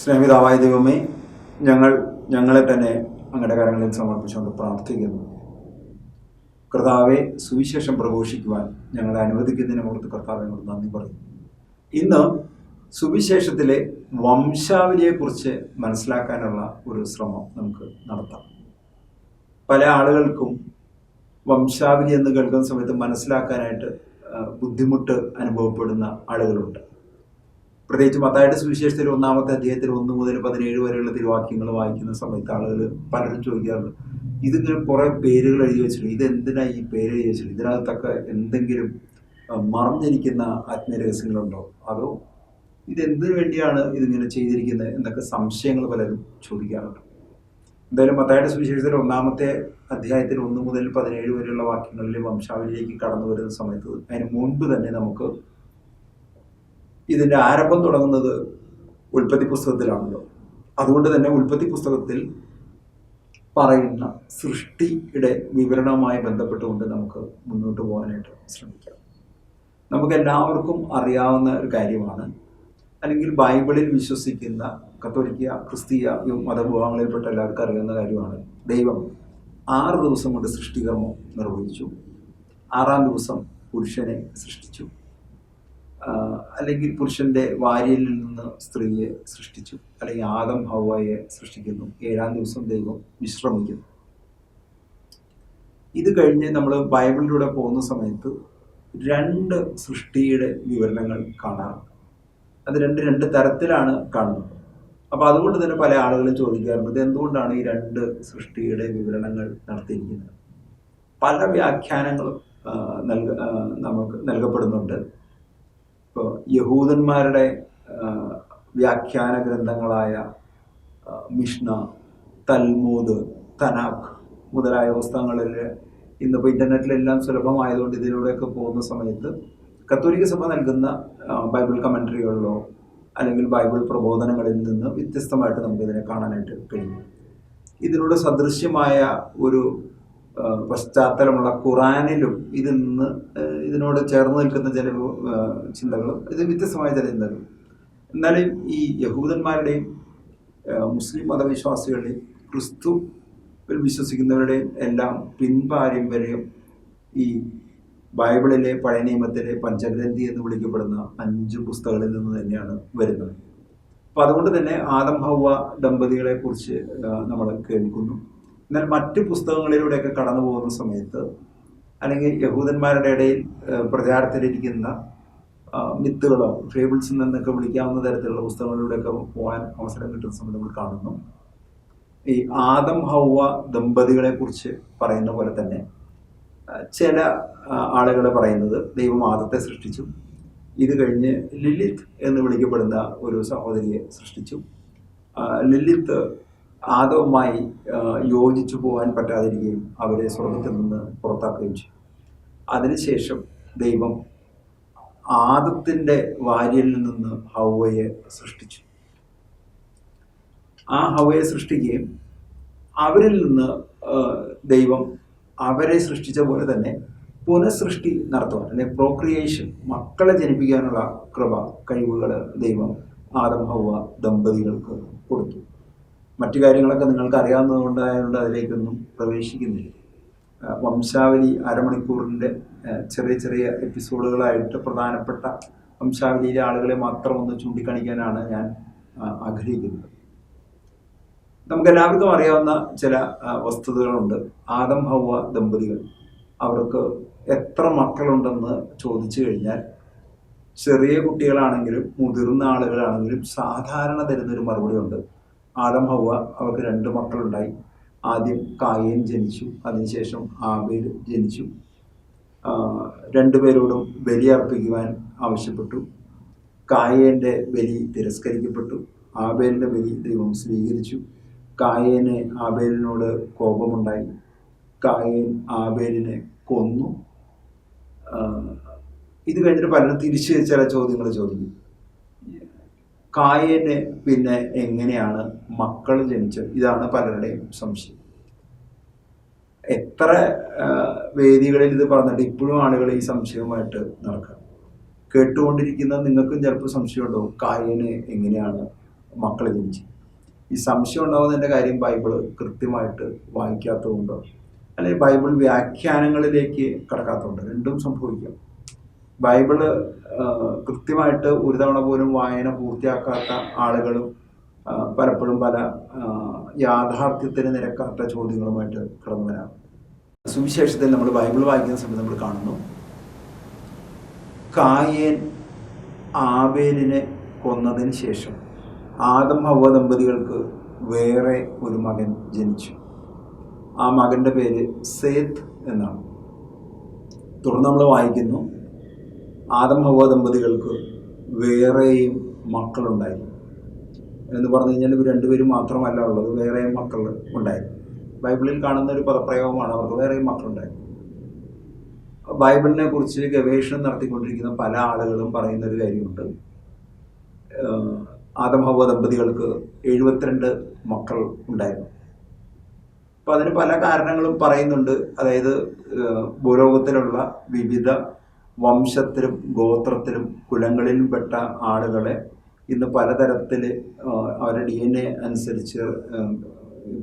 സ്നേഹിതാവായ ദൈവമേ ഞങ്ങൾ ഞങ്ങളെ തന്നെ അങ്ങയുടെ കരങ്ങളിൽ സമർപ്പിച്ചുകൊണ്ട് പ്രാർത്ഥിക്കുന്നു. കർത്താവെ സുവിശേഷം പ്രഘോഷിക്കുവാൻ ഞങ്ങളെ അനുവദിക്കുന്നതിനെ ഓർത്ത് കർത്താവിനോട് നന്ദി പറയുന്നു. ഇന്ന് സുവിശേഷത്തിലെ വംശാവലിയെക്കുറിച്ച് മനസ്സിലാക്കാനുള്ള ഒരു ശ്രമം നമുക്ക് നടത്താം. പല ആളുകൾക്കും വംശാവലി എന്ന് കേൾക്കുന്ന സമയത്ത് മനസ്സിലാക്കാനായിട്ട് ബുദ്ധിമുട്ട് അനുഭവപ്പെടുന്ന ആളുകളുണ്ട്. പ്രത്യേകിച്ച് മത്തായുടെ സുവിശേഷത്തിൽ ഒന്നാമത്തെ അധ്യായത്തിൽ ഒന്ന് മുതൽ പതിനേഴ് വരെയുള്ള തിരുവാക്യങ്ങൾ വായിക്കുന്ന സമയത്ത് ആളുകൾ പലരും ചോദിക്കാറുണ്ട്. ഇതിങ്ങനെ കുറേ പേരുകൾ എഴുതി വെച്ചിട്ടുണ്ട്. ഇത് എന്തിനാ ഈ പേര് എഴുതി വെച്ചിട്ടുണ്ട് ഇതിനകത്തൊക്കെ എന്തെങ്കിലും മറഞ്ഞിരിക്കുന്ന ആത്മരഹസ്യങ്ങളുണ്ടോ? അതോ ഇതെന്തിനു വേണ്ടിയാണ് ഇതിങ്ങനെ ചെയ്തിരിക്കുന്നത് എന്നൊക്കെ സംശയങ്ങൾ പലരും ചോദിക്കാറുണ്ട്. എന്തായാലും മത്തായുടെ സുവിശേഷത്തിൽ ഒന്നാമത്തെ അധ്യായത്തിൽ ഒന്ന് മുതൽ പതിനേഴ് വരെയുള്ള വാക്യങ്ങളിലെ വംശാവലിയിലേക്ക് കടന്നു വരുന്ന സമയത്ത് അതിന് മുൻപ് തന്നെ നമുക്ക് ഇതിന്റെ ആരംഭം തുടങ്ങുന്നത് ഉൽപ്പത്തി പുസ്തകത്തിലാണല്ലോ. അതുകൊണ്ട് തന്നെ ഉൽപ്പത്തി പുസ്തകത്തിൽ പറയുന്ന സൃഷ്ടിയുടെ വിവരണവുമായി ബന്ധപ്പെട്ടുകൊണ്ട് നമുക്ക് മുന്നോട്ട് പോകാനായിട്ട് ശ്രമിക്കാം. നമുക്ക് എല്ലാവർക്കും അറിയാവുന്ന ഒരു കാര്യമാണ്. അല്ലെങ്കിൽ ബൈബിളിൽ വിശ്വസിക്കുന്ന കത്തോലിക്ക ക്രിസ്തീയ മതവിഭാഗങ്ങളിൽപ്പെട്ട എല്ലാവർക്കും അറിയാവുന്ന കാര്യമാണ്. ദൈവം ആറ് ദിവസം കൊണ്ട് സൃഷ്ടികർമ്മം നിർവഹിച്ചു. ആറാം ദിവസം പുരുഷനെ സൃഷ്ടിച്ചു. അല്ലെങ്കിൽ പുരുഷന്റെ വാര്യയിൽ നിന്ന് സ്ത്രീയെ സൃഷ്ടിച്ചു അല്ലെങ്കിൽ ആദം ഹവയെ സൃഷ്ടിക്കുന്നു ഏഴാം ദിവസം ദൈവം വിശ്രമിക്കുന്നു. ഇത് കഴിഞ്ഞ് നമ്മൾ ബൈബിളിലൂടെ പോകുന്ന സമയത്ത് രണ്ട് സൃഷ്ടിയുടെ വിവരണങ്ങൾ കാണാറുണ്ട് അത് രണ്ട് രണ്ട് തരത്തിലാണ് കാണുന്നത്. അപ്പോൾ അതുകൊണ്ട് തന്നെ പല ആളുകളും ചോദിക്കാറുണ്ട് എന്തുകൊണ്ടാണ് ഈ രണ്ട് സൃഷ്ടിയുടെ വിവരണങ്ങൾ നടത്തിയിരിക്കുന്നത്? പല വ്യാഖ്യാനങ്ങളും നൽക നമുക്ക് നൽകപ്പെടുന്നുണ്ട്. ഇപ്പോൾ യഹൂദന്മാരുടെ വ്യാഖ്യാന ഗ്രന്ഥങ്ങളായ മിഷ്ന തൽമൂദ് തനാഖ് മുതലായ പുസ്തകങ്ങളിൽ ഇന്നിപ്പോൾ ഇന്റർനെറ്റിലെല്ലാം സുലഭമായതുകൊണ്ട് ഇതിലൂടെയൊക്കെ പോകുന്ന സമയത്ത് കത്തോലിക്ക സഭ നൽകുന്ന ബൈബിൾ കമൻട്രികളിലോ അല്ലെങ്കിൽ ബൈബിൾ പ്രബോധനങ്ങളിൽ നിന്ന് വ്യത്യസ്തമായിട്ട് നമുക്കിതിനെ കാണാനായിട്ട് കഴിയും. ഇതിനോട് സദൃശ്യമായ ഒരു പശ്ചാത്തലമുള്ള ഖുറാനിലും ഇതിൽ നിന്ന് ഇതിനോട് ചേർന്ന് നിൽക്കുന്ന ചില ചിന്തകളും ഇത് വ്യത്യസ്തമായ ചില ചിന്തകൾ എന്നാലും ഈ യഹൂദന്മാരുടെയും മുസ്ലിം മതവിശ്വാസികളുടെയും ക്രിസ്തു വിശ്വസിക്കുന്നവരുടെയും എല്ലാം പിൻപാരമ്പര്യം ഈ ബൈബിളിലെ പഴയ നിയമത്തിലെ പഞ്ചഗ്രന്ഥി എന്ന് വിളിക്കപ്പെടുന്ന അഞ്ച് പുസ്തകങ്ങളിൽ നിന്ന് തന്നെയാണ് വരുന്നത്. അപ്പം അതുകൊണ്ട് തന്നെ ആദം ഹൗവ ദമ്പതികളെ കുറിച്ച് നമ്മൾ കേൾക്കുന്നു. എന്നാൽ മറ്റു പുസ്തകങ്ങളിലൂടെയൊക്കെ കടന്നു പോകുന്ന സമയത്ത് അല്ലെങ്കിൽ യഹൂദന്മാരുടെ ഇടയിൽ പ്രചാരത്തിലിരിക്കുന്ന മിത്തുകളോ ഫേബിൾസ് എന്നൊക്കെ വിളിക്കാവുന്ന തരത്തിലുള്ള പുസ്തകങ്ങളിലൂടെയൊക്കെ പോകാൻ അവസരം കിട്ടുന്ന സമയത്ത് നമ്മൾ കാണുന്നു. ഈ ആദം ഹൗവ ദമ്പതികളെ കുറിച്ച് പറയുന്ന പോലെ തന്നെ ചില ആളുകൾ പറയുന്നത് ദൈവം ആദത്തെ സൃഷ്ടിച്ചു. ഇത് കഴിഞ്ഞ് ലിലിത്ത് എന്ന് വിളിക്കപ്പെടുന്ന ഒരു സഹോദരിയെ സൃഷ്ടിച്ചു. ലിലിത്ത് ആദവുമായി യോജിച്ചു പോകാൻ പറ്റാതിരിക്കുകയും അവരെ സ്വർഗത്തിൽ നിന്ന് പുറത്താക്കുകയും ചെയ്യും അതിനുശേഷം ദൈവം ആദത്തിന്റെ വാര്യലിൽ നിന്ന് ഹൗവയെ സൃഷ്ടിച്ചു. ആ ഹവയെ സൃഷ്ടിക്കുകയും അവരിൽ നിന്ന് ദൈവം അവരെ സൃഷ്ടിച്ച പോലെ തന്നെ പുനഃസൃഷ്ടി നടത്തുവാൻ അല്ലെങ്കിൽ പ്രോക്രിയേഷൻ മക്കളെ ജനിപ്പിക്കാനുള്ള കൃപ കഴിവുകൾ ദൈവം ആദം ഹൗവ ദമ്പതികൾക്ക് കൊടുത്തു. മറ്റു കാര്യങ്ങളൊക്കെ നിങ്ങൾക്ക് അറിയാവുന്നതുകൊണ്ടായതുകൊണ്ട് അതിലേക്കൊന്നും പ്രവേശിക്കുന്നില്ല. വംശാവലി അരമണിക്കൂറിന്റെ ചെറിയ ചെറിയ എപ്പിസോഡുകളായിട്ട് പ്രധാനപ്പെട്ട വംശാവലിയിലെ ആളുകളെ മാത്രം ഒന്ന് ചൂണ്ടിക്കാണിക്കാനാണ് ഞാൻ ആഗ്രഹിക്കുന്നത്. നമുക്ക് എല്ലാവർക്കും അറിയാവുന്ന ചില വസ്തുതകളുണ്ട്. ആദം ഹൗവ ദമ്പതികൾ. അവർക്ക് എത്ര മക്കളുണ്ടെന്ന് ചോദിച്ചു കഴിഞ്ഞാൽ ചെറിയ കുട്ടികളാണെങ്കിലും മുതിർന്ന ആളുകളാണെങ്കിലും സാധാരണ തരുന്നൊരു മറുപടി ഉണ്ട് ആദം ഹവ അവർക്ക് രണ്ട് മക്കളുണ്ടായി. ആദ്യം കായൻ ജനിച്ചു. അതിനുശേഷം ആബേൽ ജനിച്ചു. രണ്ടുപേരോടും ബലി അർപ്പിക്കുവാൻ ആവശ്യപ്പെട്ടു. കായേന്റെ ബലി തിരസ്കരിക്കപ്പെട്ടു. ആബേലിന്റെ ബലി ദൈവം സ്വീകരിച്ചു. കായേന് ആബേലിനോട് കോപമുണ്ടായി. കായേൻ ആബേലിനെ കൊന്നു. ഇത് കഴിഞ്ഞിട്ട് പലരും തിരിച്ച് ചില ചോദ്യങ്ങൾ ചോദിക്കും. കായേന് പിന്നെ എങ്ങനെയാണ് മക്കൾ ജനിച്ചത്? ഇതാണ് പലരുടെയും സംശയം. എത്ര വേദികളിൽ ഇത് പറഞ്ഞിട്ട് ഇപ്പോഴും ആളുകൾ ഈ സംശയവുമായിട്ട് നടക്കുക കേട്ടുകൊണ്ടിരിക്കുന്ന നിങ്ങൾക്കും ചിലപ്പോൾ സംശയം ഉണ്ടാവും കായന് എങ്ങനെയാണ് മക്കൾ ജനിച്ചത്? ഈ സംശയം ഉണ്ടാകുന്നതിന്റെ കാര്യം ബൈബിൾ കൃത്യമായിട്ട് വായിക്കാത്തതുകൊണ്ടോ? അല്ലെങ്കിൽ ബൈബിൾ വ്യാഖ്യാനങ്ങളിലേക്ക് കടക്കാത്തതുകൊണ്ടോ? രണ്ടും സംഭവിക്കാം. ബൈബിൾ കൃത്യമായിട്ട് ഒരു തവണ പോലും വായന പൂർത്തിയാക്കാത്ത ആളുകളും പലപ്പോഴും പല യാഥാർത്ഥ്യത്തിന് നിരക്കാത്ത ചോദ്യങ്ങളുമായിട്ട് കടന്നു വരാം സുവിശേഷത്തിൽ നമ്മൾ ബൈബിൾ വായിക്കുന്ന സമയത്ത് നമ്മൾ കാണുന്നു കായേൻ ആബേലിനെ കൊന്നതിന് ശേഷം ആദം ഹവ ദമ്പതികൾക്ക് വേറെ ഒരു മകൻ ജനിച്ചു. ആ മകന്റെ പേര് സേത്ത് എന്നാണ്. തുടർന്ന് നമ്മൾ വായിക്കുന്നു ആദം ഹവ ദമ്പതികൾക്ക് വേറെയും മക്കളുണ്ടായി. എന്ന് പറഞ്ഞു കഴിഞ്ഞാൽ ഇവർ രണ്ടുപേരും മാത്രമല്ല ഉള്ളത്. വേറെയും മക്കൾ ഉണ്ടായി. ബൈബിളിൽ കാണുന്ന ഒരു പദപ്രയോഗമാണ് അവർക്ക് വേറെയും മക്കളുണ്ടായി. ബൈബിളിനെ കുറിച്ച് ഗവേഷണം നടത്തിക്കൊണ്ടിരിക്കുന്ന പല ആളുകളും പറയുന്ന ഒരു കാര്യമുണ്ട്. ഏഹ് ആദം ദമ്പതികൾക്ക് എഴുപത്തിരണ്ട് മക്കൾ ഉണ്ടായിരുന്നു. അപ്പം അതിന് പല കാരണങ്ങളും പറയുന്നുണ്ട്. അതായത് ഭൂലോകത്തിലുള്ള വിവിധ വംശത്തിലും ഗോത്രത്തിലും കുലങ്ങളിലും പെട്ട ആളുകളെ ഇന്ന് പലതരത്തിൽ അവരുടെ ഡി എൻ എ അനുസരിച്ച്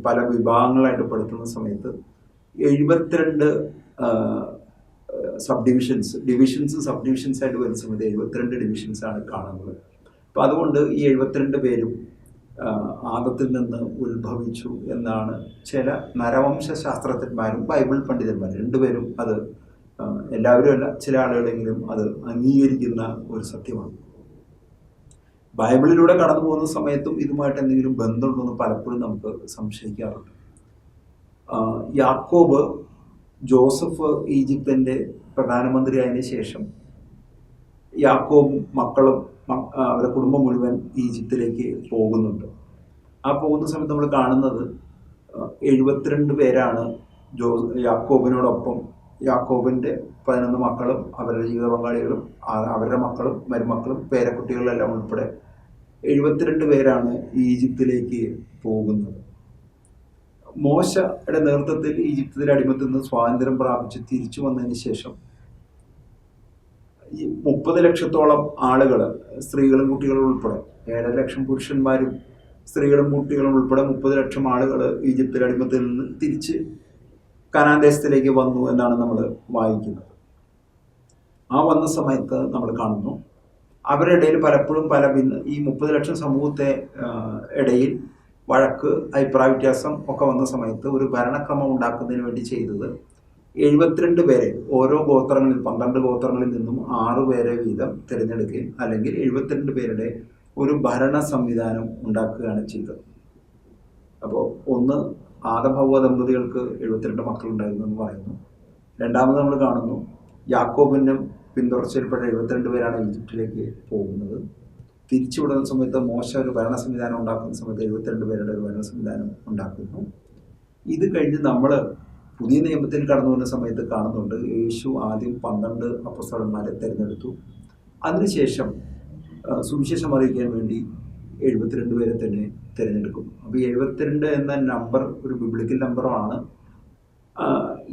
പല വിഭാഗങ്ങളായിട്ട് പെടുത്തുന്ന സമയത്ത് എഴുപത്തിരണ്ട് sub divisions divisions sub divisions ആയിട്ട് വരുന്ന സമയത്ത് എഴുപത്തിരണ്ട് ഡിവിഷൻസ് ആണ് കാണുന്നത്. അപ്പം അതുകൊണ്ട് ഈ എഴുപത്തിരണ്ട് പേരും ആദത്തിൽ നിന്ന് ഉത്ഭവിച്ചു എന്നാണ് ചില നരവംശ ശാസ്ത്രജ്ഞന്മാരും ബൈബിൾ പണ്ഡിതന്മാരും രണ്ടുപേരും അത് എല്ലാവരും അല്ല ചില ആളുകളെങ്കിലും അത് അംഗീകരിക്കുന്ന ഒരു സത്യമാണ്. ബൈബിളിലൂടെ കടന്നു പോകുന്ന സമയത്തും ഇതുമായിട്ട് എന്തെങ്കിലും ബന്ധമുണ്ടോ എന്ന് പലപ്പോഴും നമുക്ക് സംശയിക്കാറുണ്ട്. യാക്കോബ് ജോസഫ് ഈജിപ്തിന്റെ പ്രധാനമന്ത്രിയായതിനു ശേഷം യാക്കോബും മക്കളും അവരുടെ കുടുംബം മുഴുവൻ ഈജിപ്തിലേക്ക് പോകുന്നുണ്ട്. ആ പോകുന്ന സമയത്ത് നമ്മൾ കാണുന്നത് എഴുപത്തിരണ്ട് പേരാണ് ജോ യാക്കോബിനോടൊപ്പം യാക്കോബിന്റെ പതിനൊന്ന് മക്കളും അവരുടെ ജീവിത പങ്കാളികളും അവരുടെ മക്കളും മരുമക്കളും പേരക്കുട്ടികളെല്ലാം ഉൾപ്പെടെ എഴുപത്തിരണ്ട് പേരാണ് ഈജിപ്തിലേക്ക് പോകുന്നത്. മോശയുടെ നേതൃത്വത്തിൽ ഈജിപ്തിലെ അടിമത്തിൽ നിന്ന് സ്വാതന്ത്ര്യം പ്രാപിച്ച് തിരിച്ചു വന്നതിന് ശേഷം ഈ മുപ്പത് ലക്ഷത്തോളം ആളുകൾ സ്ത്രീകളും കുട്ടികളും ഉൾപ്പെടെ ഏഴര ലക്ഷം പുരുഷന്മാരും സ്ത്രീകളും കുട്ടികളും ഉൾപ്പെടെ മുപ്പത് ലക്ഷം ആളുകൾ ഈജിപ്തിലെ അടിമത്തിൽ നിന്ന് തിരിച്ച് കനാൻ ദേശത്തിലേക്ക് വന്നു എന്നാണ് നമ്മൾ വായിക്കുന്നത്. ആ വന്ന സമയത്ത് നമ്മൾ കാണുന്നു അവരുടെ ഇടയിൽ പലപ്പോഴും പല ഭിന്ന ഈ മുപ്പത് ലക്ഷം സമൂഹത്തെ ഇടയിൽ വഴക്ക് അഭിപ്രായ വ്യത്യാസം ഒക്കെ വന്ന സമയത്ത് ഒരു ഭരണക്രമം ഉണ്ടാക്കുന്നതിന് വേണ്ടി ചെയ്തത് എഴുപത്തിരണ്ട് പേരെ ഓരോ ഗോത്രങ്ങളിൽ പന്ത്രണ്ട് ഗോത്രങ്ങളിൽ നിന്നും ആറ് പേരെ വീതം തിരഞ്ഞെടുക്കുകയും അല്ലെങ്കിൽ എഴുപത്തിരണ്ട് പേരുടെ ഒരു ഭരണ സംവിധാനം ഉണ്ടാക്കുകയാണ് ചെയ്തത്. അപ്പോൾ ഒന്ന് ആദഭവ ദമ്പതികൾക്ക് എഴുപത്തിരണ്ട് മക്കളുണ്ടായിരുന്നു എന്ന് പറയുന്നു. രണ്ടാമത് നമ്മൾ കാണുന്നു യാക്കോബിനും പിന്തുടർച്ചയിൽപ്പെട്ട എഴുപത്തിരണ്ട് പേരാണ് ഈജിപ്തിലേക്ക് പോകുന്നത്. തിരിച്ചുവിടുന്ന സമയത്ത് മോശ ഒരു ഭരണ സംവിധാനം ഉണ്ടാക്കുന്ന സമയത്ത് എഴുപത്തിരണ്ട് പേരുടെ ഒരു ഭരണ സംവിധാനം ഉണ്ടാക്കുന്നു. ഇത് കഴിഞ്ഞ് നമ്മൾ പുതിയ നിയമത്തിൽ കടന്നു വരുന്ന സമയത്ത് കാണുന്നുണ്ട് യേശു ആദ്യം പന്ത്രണ്ട് അപ്പസ്തലന്മാരെ തിരഞ്ഞെടുത്തു. അതിനുശേഷം സുവിശേഷം അറിയിക്കാൻ വേണ്ടി എഴുപത്തിരണ്ട് പേരെ തന്നെ തിരഞ്ഞെടുക്കും. അപ്പോൾ എഴുപത്തിരണ്ട് എന്ന നമ്പർ ഒരു ബിബ്ലിക്കൽ നമ്പറാണ്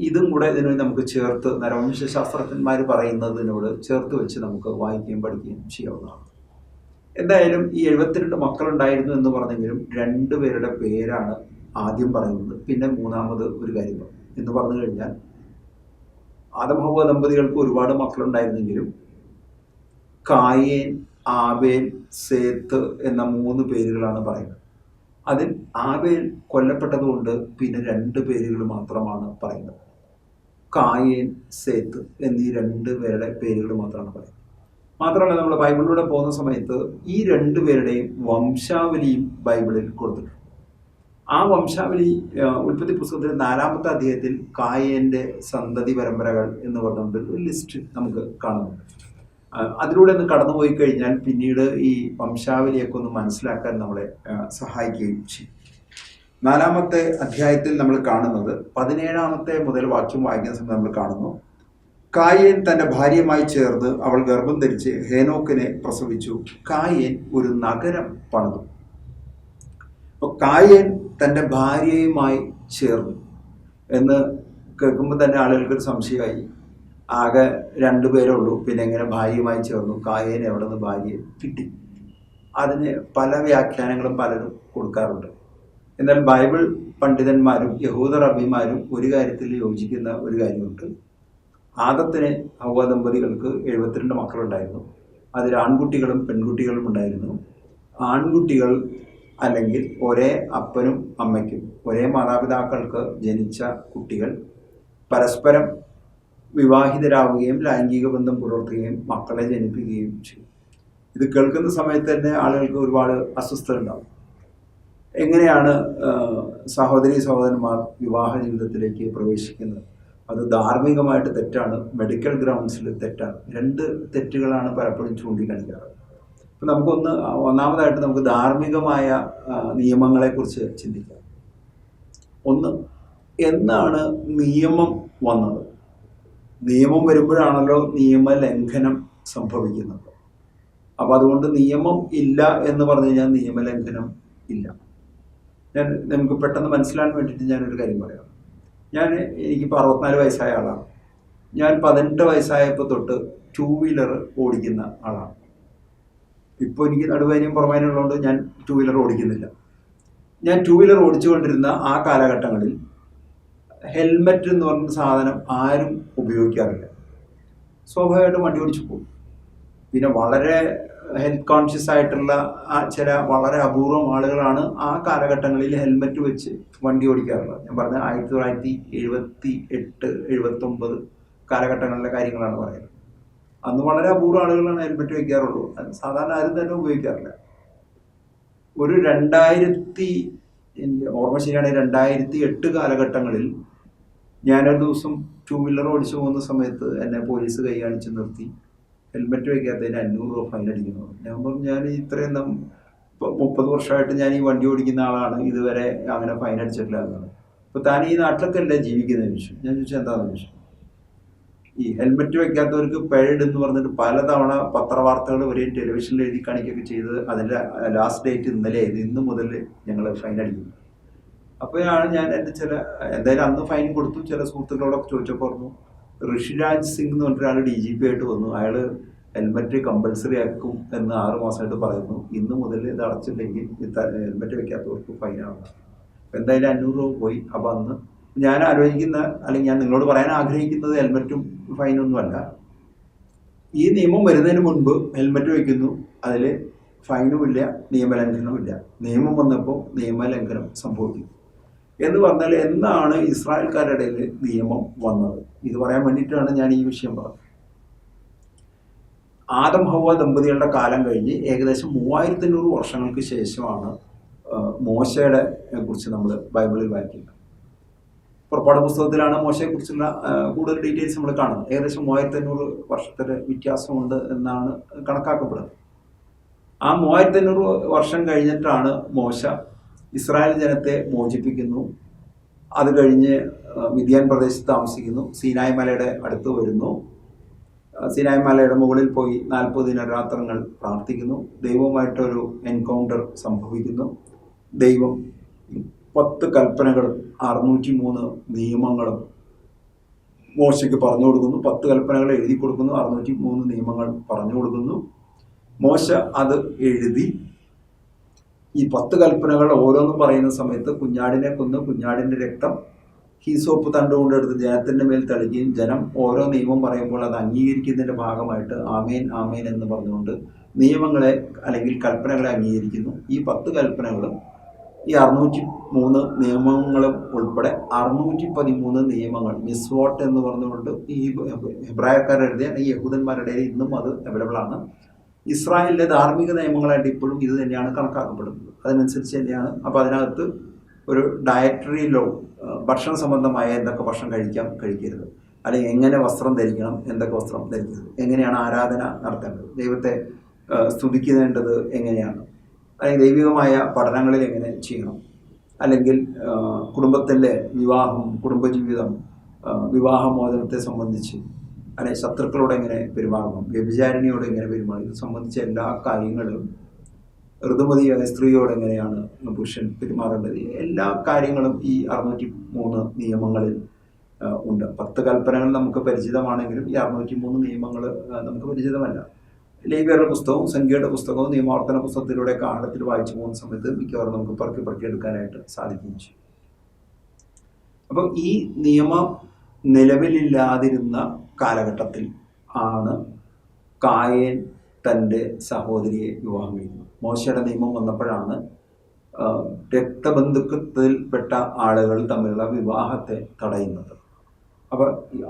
ഇതും കൂടെ ഇതിന് നമുക്ക് ചേർത്ത് നരവംശ ശാസ്ത്രജ്ഞന്മാർ പറയുന്നതിനോട് ചേർത്ത് വെച്ച് നമുക്ക് വായിക്കുകയും പഠിക്കുകയും ചെയ്യാവുന്നതാണ്. എന്തായാലും ഈ എഴുപത്തിരണ്ട് മക്കളുണ്ടായിരുന്നു എന്ന് പറഞ്ഞെങ്കിലും രണ്ട് പേരുടെ പേരാണ് ആദ്യം പറയുന്നത്. പിന്നെ മൂന്നാമത് ഒരു കാര്യം എന്ന് പറഞ്ഞു കഴിഞ്ഞാൽ ആദമഹവ ദമ്പതികൾക്ക് ഒരുപാട് മക്കളുണ്ടായിരുന്നെങ്കിലും കായേൻ ആബേൽ സേത്ത് എന്ന മൂന്ന് പേരുകളാണ് പറയുന്നത്. അതിൽ ആബേൽ കൊല്ലപ്പെട്ടതുകൊണ്ട് പിന്നെ രണ്ട് പേരുകൾ മാത്രമാണ് പറയുന്നത്. കായേൻ സേത്ത് എന്നീ രണ്ട് പേരുടെ പേരുകൾ മാത്രമാണ് പറയുന്നത്. മാത്രമല്ല നമ്മൾ ബൈബിളിലൂടെ പോകുന്ന സമയത്ത് ഈ രണ്ട് പേരുടെയും വംശാവലിയും ബൈബിളിൽ കൊടുത്തിട്ടുണ്ട്. ആ വംശാവലി ഉൽപ്പത്തി പുസ്തകത്തിലെ നാലാമത്തെ അധ്യായത്തിൽ കായേന്റെ സന്തതി പരമ്പരകൾ എന്ന് പറഞ്ഞുകൊണ്ട് ഒരു ലിസ്റ്റ് നമുക്ക് കാണുന്നുണ്ട്. അതിലൂടെ ഒന്ന് കടന്നുപോയി കഴിഞ്ഞാൽ പിന്നീട് ഈ വംശാവലിയൊക്കെ ഒന്ന് മനസ്സിലാക്കാൻ നമ്മളെ സഹായിക്കുകയും ചെയ്യും. നാലാമത്തെ അധ്യായത്തിൽ നമ്മൾ കാണുന്നത് പതിനേഴാമത്തെ മുതൽ വാക്യം വായിക്കുന്ന സമയത്ത് നമ്മൾ കാണുന്നു. കായേൻ തന്റെ ഭാര്യയുമായി ചേർന്ന് അവൾ ഗർഭം ധരിച്ച് ഹേനോക്കിനെ പ്രസവിച്ചു. കായേൻ ഒരു നഗരം പണിതു. അപ്പോൾ കായേൻ തന്റെ ഭാര്യയുമായി ചേർന്നു എന്ന് കേൾക്കുമ്പോൾ തന്നെ ആളുകൾക്ക് ഒരു സംശയമായി ആകെ രണ്ടുപേരേ ഉള്ളൂ. പിന്നെ ഇങ്ങനെ ഭാര്യയുമായി ചേർന്നു. കായേനെ എവിടെ നിന്ന് ഭാര്യയെ കിട്ടി. അതിന് പല വ്യാഖ്യാനങ്ങളും പലരും കൊടുക്കാറുണ്ട്. എന്നാൽ ബൈബിൾ പണ്ഡിതന്മാരും യഹൂദ റബിമാരും ഒരു കാര്യത്തിൽ യോജിക്കുന്ന ഒരു കാര്യമുണ്ട്. ആദത്തിന് ഹൗവ ദമ്പതികൾക്ക് എഴുപത്തിരണ്ട് മക്കളുണ്ടായിരുന്നു. അതിൽ ആൺകുട്ടികളും പെൺകുട്ടികളും ഉണ്ടായിരുന്നു. ആൺകുട്ടികൾ അല്ലെങ്കിൽ ഒരേ അപ്പനും അമ്മയ്ക്കും ഒരേ മാതാപിതാക്കൾക്ക് ജനിച്ച കുട്ടികൾ പരസ്പരം വിവാഹിതരാവുകയും ലൈംഗിക ബന്ധം പുലർത്തുകയും മക്കളെ ജനിപ്പിക്കുകയും ചെയ്യും. ഇത് കേൾക്കുന്ന സമയത്ത് തന്നെ ആളുകൾക്ക് ഒരുപാട് അസ്വസ്ഥത ഉണ്ടാവും എങ്ങനെയാണ് സഹോദരി സഹോദരന്മാർ വിവാഹ ജീവിതത്തിലേക്ക് പ്രവേശിക്കുന്നത്? അത് ധാർമ്മികമായിട്ട് തെറ്റാണ്. മെഡിക്കൽ ഗ്രൗണ്ട്സിൽ തെറ്റാണ്. രണ്ട് തെറ്റുകളാണ് പലപ്പോഴും ചൂണ്ടിക്കാണിക്കാറ്. അപ്പം നമുക്കൊന്ന് ഒന്നാമതായിട്ട് നമുക്ക് ധാർമ്മികമായ നിയമങ്ങളെക്കുറിച്ച് ചിന്തിക്കാം. ഒന്ന് എന്നാണ് നിയമം വന്നത്? നിയമം വരുമ്പോഴാണല്ലോ നിയമലംഘനം സംഭവിക്കുന്നത്. അപ്പോൾ അതുകൊണ്ട് നിയമം ഇല്ല എന്ന് പറഞ്ഞു കഴിഞ്ഞാൽ നിയമലംഘനം ഇല്ല. ഞാൻ നമുക്ക് പെട്ടെന്ന് മനസ്സിലാൻ വേണ്ടിയിട്ട് ഞാനൊരു കാര്യം പറയാം. ഞാൻ എനിക്കിപ്പോൾ അറുപത്തിനാല് വയസ്സായ ആളാണ്. ഞാൻ പതിനെട്ട് വയസ്സായപ്പോൾ തൊട്ട് ടൂ വീലർ ഓടിക്കുന്ന ആളാണ്. ഇപ്പോൾ എനിക്ക് നടുവേനയും പുറമേനുള്ളതുകൊണ്ട് ഞാൻ ടൂ വീലർ ഓടിക്കുന്നില്ല. ഞാൻ ടൂ വീലർ ഓടിച്ചുകൊണ്ടിരുന്ന ആ കാലഘട്ടങ്ങളിൽ ഹെൽമെറ്റ് എന്ന് പറഞ്ഞ സാധനം ആരും ഉപയോഗിക്കാറില്ല. സ്വാഭാവികമായിട്ടും വണ്ടി ഓടിച്ചു പോകും. പിന്നെ വളരെ ഹെൽത്ത് കോൺഷ്യസ് ആയിട്ടുള്ള ചില വളരെ അപൂർവം ആളുകളാണ് ആ കാലഘട്ടങ്ങളിൽ ഹെൽമെറ്റ് വെച്ച് വണ്ടി ഓടിക്കാറുള്ളത്. ഞാൻ പറഞ്ഞ ആയിരത്തി തൊള്ളായിരത്തി എഴുപത്തി എട്ട് എഴുപത്തി ഒമ്പത് കാലഘട്ടങ്ങളിലെ കാര്യങ്ങളാണ് പറയുന്നത്. അന്ന് വളരെ അപൂർവം ആളുകളാണ് ഹെൽമെറ്റ് വയ്ക്കാറുള്ളൂ സാധാരണ ആരും തന്നെ ഉപയോഗിക്കാറില്ല. ഒരു രണ്ടായിരത്തി ഓർമ്മ ശരിയാണെങ്കിൽ രണ്ടായിരത്തി എട്ട് കാലഘട്ടങ്ങളിൽ ഞാനൊരു ദിവസം ടൂ വീലർ ഓടിച്ചു പോകുന്ന സമയത്ത് എന്നെ പോലീസ് കൈ കാണിച്ച് നിർത്തി. ഹെൽമെറ്റ് വയ്ക്കാത്തതിന് അഞ്ഞൂറ് രൂപ ഫൈൻ അടിക്കുന്നു. ഞാൻ പറഞ്ഞു ഞാൻ ഇത്രയും മുപ്പത് വർഷമായിട്ട് ഞാൻ ഈ വണ്ടി ഓടിക്കുന്ന ആളാണ്. ഇതുവരെ അങ്ങനെ ഫൈൻ അടിച്ചിട്ടില്ല എന്നാണ്. അപ്പോൾ താൻ ഈ നാട്ടിലൊക്കെ അല്ലേ ജീവിക്കുന്നത് ഞാൻ ചോദിച്ചു എന്താണെന്ന് ചോദിച്ചു? ഈ ഹെൽമെറ്റ് വെക്കാത്തവർക്ക് പെയ്ഡ് എന്ന് പറഞ്ഞിട്ട് പലതവണ പത്രവാർത്തകൾ വരെ ടെലിവിഷനിൽ എഴുതി കാണിക്കുകയൊക്കെ ചെയ്ത് അതിന്റെ ലാസ്റ്റ് ഡേറ്റ് ഇന്നലെ ഇന്ന് മുതൽ ഞങ്ങൾ ഫൈൻ അടിക്കുന്നു. അപ്പോഴാണ് ഞാൻ എന്റെ ചില എന്തായാലും അന്ന് ഫൈൻ കൊടുത്തു. ചില സുഹൃത്തുക്കളോടൊക്കെ ചോദിച്ചപ്പോൾ പറഞ്ഞു ഋഷിരാജ് സിംഗ് എന്ന് പറഞ്ഞിട്ട് ഒരാൾ ഡി ജി പി ആയിട്ട് വന്നു. അയാൾ ഹെൽമെറ്റ് കമ്പൽസറി ആക്കും എന്ന് ആറ് മാസമായിട്ട് പറയുന്നു. ഇന്ന് മുതൽ ഇത് അടച്ചില്ലെങ്കിൽ ഹെൽമെറ്റ് വെക്കാത്തവർക്ക് ഫൈനാണ് എന്തായാലും അഞ്ഞൂറ് രൂപ പോയി. അപ്പോൾ അന്ന് ഞാൻ ആലോചിക്കുന്ന അല്ലെങ്കിൽ ഞാൻ നിങ്ങളോട് പറയാൻ ആഗ്രഹിക്കുന്നത് ഹെൽമെറ്റും ഫൈനൊന്നുമല്ല ഈ നിയമം വരുന്നതിന് മുൻപ് ഹെൽമെറ്റ് വയ്ക്കുന്നു അതിൽ ഫൈനുമില്ല നിയമലംഘനവുമില്ല നിയമം വന്നപ്പോൾ നിയമലംഘനം സംഭവിക്കും. എന്ന് പറഞ്ഞാൽ എന്നാണ് ഇസ്രായേൽക്കാരുടെ നിയമം വന്നത്. ഇത് പറയാൻ വേണ്ടിയിട്ടാണ് ഞാൻ ഈ വിഷയം പറഞ്ഞത്. ആദം ഹവ ദമ്പതികളുടെ കാലം കഴിഞ്ഞ് ഏകദേശം മൂവായിരത്തി അഞ്ഞൂറ് വർഷങ്ങൾക്ക് ശേഷമാണ് മോശയുടെ കുറിച്ച് നമ്മൾ ബൈബിളിൽ വായിക്കുന്നത്. പുറപ്പാട് പുസ്തകത്തിലാണ് മോശയെക്കുറിച്ചുള്ള കൂടുതൽ ഡീറ്റെയിൽസ് നമ്മൾ കാണുന്നത്. ഏകദേശം മൂവായിരത്തി അഞ്ഞൂറ് വർഷത്തിന്റെ വ്യത്യാസമുണ്ട് എന്നാണ് കണക്കാക്കപ്പെടുന്നത്. ആ മൂവായിരത്തി അഞ്ഞൂറ് വർഷം കഴിഞ്ഞിട്ടാണ് മോശ ഇസ്രായേൽ ജനത്തെ മോചിപ്പിക്കുന്നു. അത് കഴിഞ്ഞ് മിതിയാൻ പ്രദേശത്ത് താമസിക്കുന്നു. സീനായ് മലയുടെ അടുത്ത് വരുന്നു. സീനായ് മലയുടെ മുകളിൽ പോയി നാൽപ്പത് ദിനരാത്രങ്ങൾ പ്രാർത്ഥിക്കുന്നു. ദൈവവുമായിട്ടൊരു എൻകൗണ്ടർ സംഭവിക്കുന്നു. ദൈവം പത്ത് കൽപ്പനകളും അറുന്നൂറ്റി മൂന്ന് നിയമങ്ങളും മോശയ്ക്ക് പറഞ്ഞു കൊടുക്കുന്നു. പത്ത് കൽപ്പനകൾ എഴുതി കൊടുക്കുന്നു അറുന്നൂറ്റി മൂന്ന് നിയമങ്ങൾ പറഞ്ഞു കൊടുക്കുന്നു. മോശ അത് എഴുതി ഈ പത്ത് കൽപ്പനകൾ ഓരോന്നും പറയുന്ന സമയത്ത് കുഞ്ഞാടിനെ കൊന്ന് കുഞ്ഞാടിന്റെ രക്തം ഹീസോപ്പ് തണ്ടുകൊണ്ട് എടുത്ത് ജനത്തിന്റെ മേൽ തളിക്കുകയും ജനം ഓരോ നിയമം പറയുമ്പോൾ അത് അംഗീകരിക്കുന്നതിന്റെ ഭാഗമായിട്ട് ആമേൻ ആമേൻ എന്ന് പറഞ്ഞുകൊണ്ട് നിയമങ്ങളെ അല്ലെങ്കിൽ കൽപ്പനകളെ അംഗീകരിക്കുന്നു. ഈ പത്ത് കൽപ്പനകളും ഈ അറുന്നൂറ്റി മൂന്ന് നിയമങ്ങളും ഉൾപ്പെടെ അറുന്നൂറ്റി പതിമൂന്ന് നിയമങ്ങൾ മിസ്വോട്ട് എന്ന് പറഞ്ഞുകൊണ്ട് ഈ എബ്രായക്കാരുടെ ഈ യഹൂദന്മാരുടെ ഇന്നും അത് അവൈലബിൾ ആണ്. ഇസ്രായേലിലെ ധാർമ്മിക നിയമങ്ങളായിട്ട് ഇപ്പോഴും ഇത് തന്നെയാണ് കണക്കാക്കപ്പെടുന്നത്. അതിനനുസരിച്ച് തന്നെയാണ്. അപ്പോൾ അതിനകത്ത് ഒരു ഡയറ്ററി ലോ ഭക്ഷണ സംബന്ധമായ എന്തൊക്കെ ഭക്ഷണം കഴിക്കാം കഴിക്കരുത്. അല്ലെങ്കിൽ എങ്ങനെ വസ്ത്രം ധരിക്കണം എന്തൊക്കെ വസ്ത്രം ധരിക്കരുത്. എങ്ങനെയാണ് ആരാധന നടത്തേണ്ടത്? ദൈവത്തെ സ്തുതിക്കേണ്ടത് എങ്ങനെയാണ്? അല്ലെങ്കിൽ ദൈവികമായ പഠനങ്ങളിൽ എങ്ങനെ ചെയ്യണം? അല്ലെങ്കിൽ കുടുംബത്തിലെ വിവാഹം കുടുംബജീവിതം വിവാഹമോചനത്തെ സംബന്ധിച്ച് അല്ലെങ്കിൽ ശത്രുക്കളോട് എങ്ങനെ പെരുമാറണം? വ്യഭിചാരിണിയോട് എങ്ങനെ പെരുമാറണം? ഇത് സംബന്ധിച്ച എല്ലാ കാര്യങ്ങളും ഋതുമതിയായ സ്ത്രീയോട് എങ്ങനെയാണ് പുരുഷൻ പെരുമാറേണ്ടത്? എല്ലാ കാര്യങ്ങളും ഈ അറുന്നൂറ്റി മൂന്ന് നിയമങ്ങളിൽ ഉണ്ട്. പത്ത് കൽപ്പനകൾ നമുക്ക് പരിചിതമാണെങ്കിലും ഈ അറുന്നൂറ്റി മൂന്ന് നിയമങ്ങൾ നമുക്ക് പരിചിതമല്ല. ലൈബ്രറി പുസ്തകവും സംഖ്യയുടെ പുസ്തകവും നിയമാവർത്തന പുസ്തകത്തിലൂടെ ആഴത്തിൽ വായിച്ചു പോകുന്ന സമയത്ത് മിക്കവാറും നമുക്ക് പറക്കി പറക്കി എടുക്കാനായിട്ട് സാധിക്കുകയും ചെയ്യും. അപ്പം ഈ നിയമം നിലവിലില്ലാതിരുന്ന കാലഘട്ടത്തിൽ ആണ് കായൻ തന്റെ സഹോദരിയെ വിവാഹം കഴിക്കുന്നത്. മോശയുടെ നിയമം വന്നപ്പോഴാണ് രക്തബന്ധുക്കത്തിൽപ്പെട്ട ആളുകൾ തമ്മിലുള്ള വിവാഹത്തെ തടയുന്നത്. അപ്പോൾ